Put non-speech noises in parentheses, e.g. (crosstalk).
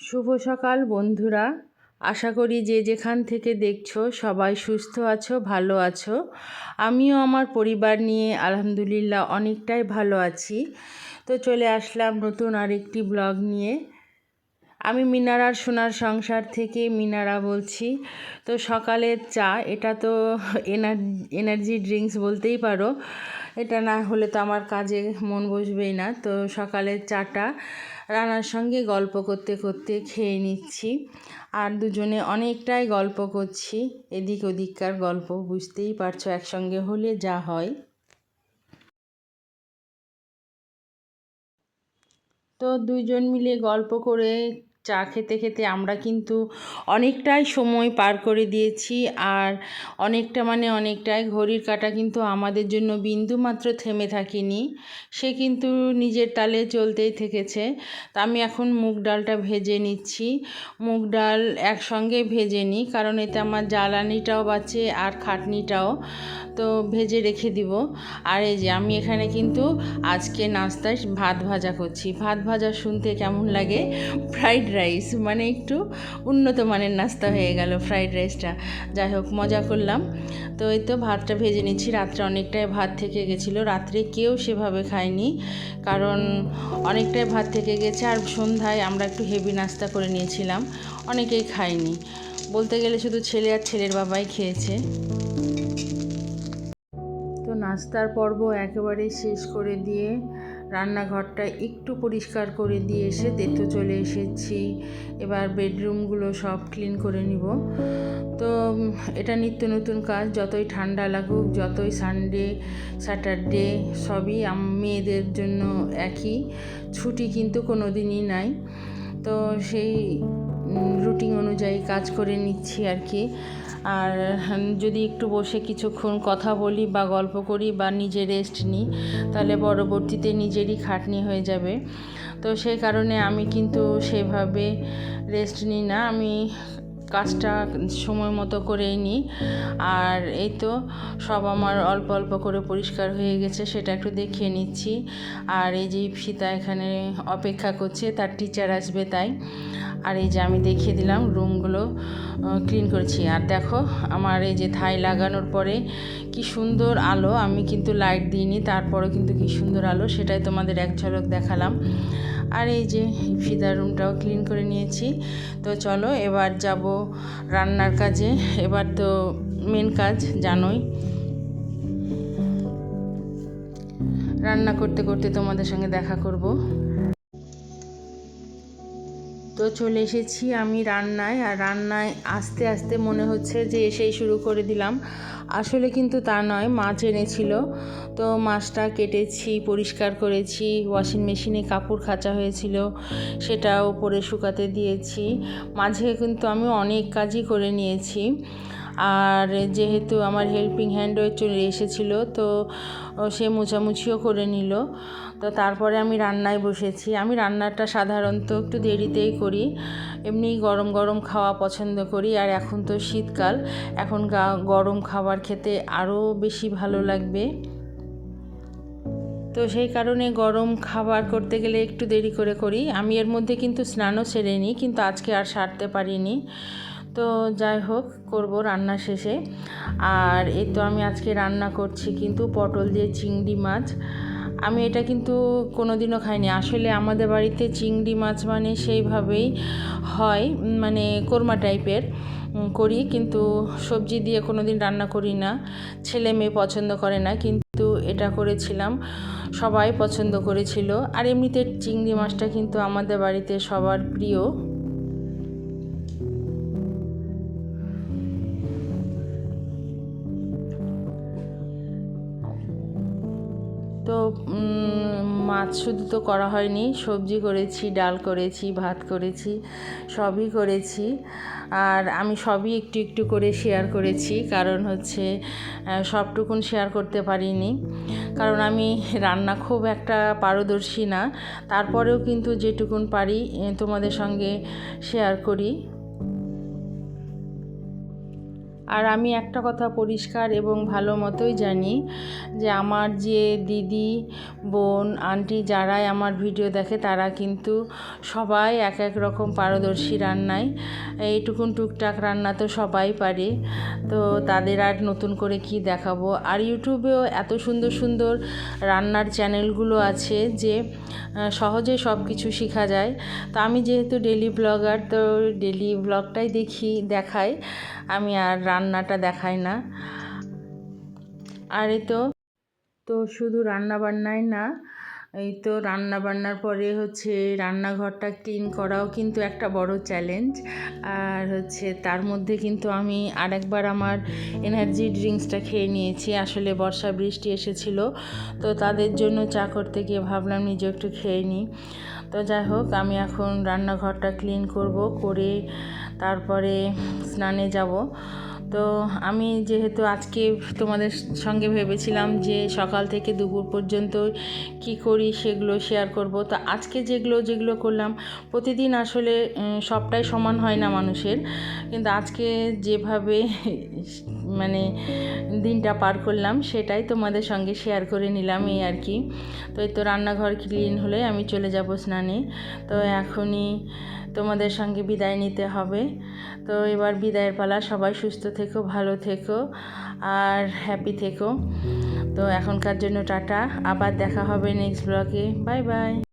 শুভ সকাল, বন্ধুরা। আশা করি যে যেখান থেকে দেখছ সবাই সুস্থ আছো, ভালো আছো। আমিও আমার পরিবার নিয়ে আলহামদুলিল্লাহ অনেকটাই ভালো আছি। তো চলে আসলাম নতুন আরেকটি ব্লগ নিয়ে। আমি মিনারার সোনার সংসার থেকে মিনারা বলছি। তো সকালের চা, এটা তো (laughs) এনার্জি ড্রিঙ্কস বলতেই পারো। এটা না হলে তো আমার কাজে মন বসবেই না। তো সকালের চাটা রানার সঙ্গে গল্প করতে করতে খেয়ে নিচ্ছি। আর দুজনে অনেকটাই গল্প করছি। এদিক ওদিককার গল্প, বুঝতেই পারছ, একসঙ্গে হলে যা হয়। তো দুইজন মিলে গল্প করে চা খেতে খেতে আমরা কিন্তু অনেকটাই সময় পার করে দিয়েছি আর অনেকটা মানে অনেকটাই ঘড়ির কাটা কিন্তু আমাদের জন্য বিন্দু মাত্র থেমে থাকেনি। সে কিন্তু নিজের তালে চলতেই থেকেছে। তা আমি এখন মুগ ডালটা ভেজে নিচ্ছি। মুগ ডাল একসঙ্গে ভেজে নিই কারণ এতে আমার জ্বালানিটাও বাঁচে আর খাটনিটাও। তো ভেজে রেখে দিব। আর এই যে আমি এখানে কিন্তু আজকে নাস্তায় ভাত ভাজা করছি। ভাত ভাজা শুনতে কেমন লাগে? ফ্রাইড রাইস মানে একটু উন্নত মানের নাস্তা হয়ে গেল ফ্রাইড রাইসটা যাই হোক, মজা করলাম। তো এই তো ভাতটা ভেজে নিচ্ছি, রাত্রে অনেকটাই ভাত থেকে গেছিল। রাত্রে কেউ সেভাবে খায়নি, কারণ অনেকটাই ভাত থেকে গেছে, আর সন্ধ্যায় আমরা একটু হেভি নাস্তা করে নিয়েছিলাম, অনেকেই খায়নি। বলতে গেলে শুধু ছেলে আর ছেলের বাবাই খেয়েছে। তো নাস্তার পর্ব একেবারে শেষ করে দিয়ে রান্নাঘরটা একটু পরিষ্কার করে দিয়ে এসে দেখতে চলে এসেছি। এবার বেডরুমগুলো সব ক্লিন করে নিব। তো এটা নিত্য নতুন কাজ, যতই ঠান্ডা লাগুক, যতই সানডে, স্যাটারডে, সবই মেয়েদের জন্য একই। ছুটি কিন্তু কোনো দিনই নাই। তো সেই রুটিন অনুযায়ী কাজ করে নিচ্ছি আর কি। আর যদি একটু বসে কিছুক্ষণ কথা বলি বা গল্প করি বা নিজে রেস্ট নিই, তাহলে পরবর্তীতে নিজেরই খাটনি হয়ে যাবে। তো সেই কারণে আমি কিন্তু সেভাবে রেস্ট নিই না। আমি কাজটা সময় মতো করেই নিই। আর এই তো সব আমার অল্প অল্প করে পরিষ্কার হয়ে গেছে, সেটা একটু দেখিয়ে নিচ্ছি। আর এই যে সীতা এখানে অপেক্ষা করছে, তার টিচার আসবে তাই। আর এই যে আমি দেখিয়ে দিলাম রুমগুলো ক্লিন করেছি। আর দেখো, আমার এই যে থাই লাগানোর পরে কি সুন্দর আলো, আমি কিন্তু লাইট দিইনি তারপরে কিন্তু কি সুন্দর আলো, সেটাই তোমাদের এক ঝলক দেখালাম। আর এই যে ফিদার রুমটাও ক্লিন করে নিয়েছি। তো চলো এবার যাব রান্নার কাজে। এবার তো মেন কাজ, জানোই। রান্না করতে করতে তোমাদের সঙ্গে দেখা করব। তো চলে এসেছি আমি রান্নায় আর রান্নায় আস্তে আস্তে মনে হচ্ছে যে এসেই শুরু করে দিলাম। আসলে কিন্তু তা নয়, মাছ এনেছিল। তো মাছটা কেটেছি, পরিষ্কার করেছি ওয়াশিং মেশিনে কাপড় খাঁচা হয়েছিল সেটা ওপরে শুকাতে দিয়েছি। মাঝে কিন্তু আমি অনেক কাজই করে নিয়েছি। আর যেহেতু আমার হেল্পিং হ্যান্ডও চলে এসেছিল, তো সে মোছামুছিও করে নিল। তো তারপরে আমি রান্নায় বসেছি। আমি রান্নাটা সাধারণত একটু দেরিতেই করি, এমনি গরম গরম খাওয়া পছন্দ করি। আর এখন তো শীতকাল, এখন গরম খাবার খেতে আরও বেশি ভালো লাগবে। তো সেই কারণে গরম খাবার করতে গেলে একটু দেরি করে করি। আমি এর মধ্যে কিন্তু স্নানও সেরে নিই, কিন্তু আজকে আর সারতে পারিনি। তো যাই হোক, করব রান্না শেষে। আর এই তো আমি আজকে রান্না করছি কিন্তু পটল দিয়ে চিংড়ি মাছ। আমি এটা কিন্তু কোনোদিনও খাইনি। আসলে আমাদের বাড়িতে চিংড়ি মাছ মানে সেইভাবেই হয় মানে কোরমা টাইপের করি কিন্তু সবজি দিয়ে কোনো দিন রান্না করি না। ছেলে মেয়ে পছন্দ করে না, কিন্তু এটা করেছিলাম, সবাই পছন্দ করেছিল। আর এমনিতে চিংড়ি মাছটা কিন্তু আমাদের বাড়িতে সবার প্রিয়। মাছ শুধু তো করা হয়নি, সবজি করেছি, ডাল করেছি, ভাত করেছি, সবই করেছি। আর আমি সবই একটু একটু করে শেয়ার করেছি, কারণ হচ্ছে সবটুকুন শেয়ার করতে পারিনি। কারণ আমি রান্না খুব একটা পারদর্শী না। তারপরেও কিন্তু যেটুকুন পারি তোমাদের সঙ্গে শেয়ার করি। আর আমি একটা কথা পরিষ্কার এবং ভালো মতোই জানি যে আমার যে দিদি, বোন, আন্টি যারাই আমার ভিডিও দেখে তারা কিন্তু সবাই এক এক রকম পারদর্শী রান্নায়। এইটুকুন টুকটাক রান্না তো সবাই পারে। তো তাদের আর নতুন করে কি দেখাবো? আর ইউটিউবেও এত সুন্দর সুন্দর রান্নার চ্যানেলগুলো আছে যে সহজে সব কিছু শেখা যায়। তো আমি যেহেতু ডেলি ব্লগার, তো ডেলি ব্লগটাই দেখি, দেখাই। আমি আর রান্নাটা দেখায় না। আর এই তো তো শুধু রান্না বান্নাই না, এই তো রান্না বান্নার পরে হচ্ছে রান্নাঘরটা ক্লিন করাও কিন্তু একটা বড় চ্যালেঞ্জ। আর হচ্ছে তার মধ্যে কিন্তু আমি আরেকবার আমার এনার্জি ড্রিঙ্কসটা খেয়ে নিয়েছি। আসলে বর্ষা বৃষ্টি এসেছিল, তো তাদের জন্য চা করতে গিয়ে ভাবলাম নিজে একটু খেয়ে নিই। তো যাই হোক, আমি এখন রান্নাঘরটা ক্লিন করব, করে তারপরে স্নানে যাব। তো আমি যেহেতু আজকে তোমাদের সঙ্গে ভেবেছিলাম যে সকাল থেকে দুপুর পর্যন্ত কি করি সেগুলো শেয়ার করব। তো আজকে যেগুলো যেগুলো করলাম, প্রতিদিন আসলে সবটাই সমান হয় না মানুষের। কিন্তু আজকে যেভাবে (laughs) মানে দিনটা পার করলাম, সেটাই তোমাদের সঙ্গে শেয়ার করে নিলাম এই আর কি। তো এই তো রান্নাঘর ক্লিন হলে আমি চলে যাব স্নানে। তো এখনই তোমাদের সঙ্গে বিদায় নিতে হবে। তো এবার বিদায়ের পালা, সবাই সুস্থ থেকো, ভালো থেকো আর হ্যাপি থেকো। তো এখনকার জন্য টাটা, আবার দেখা হবে নেক্সট ব্লগে বাই বাই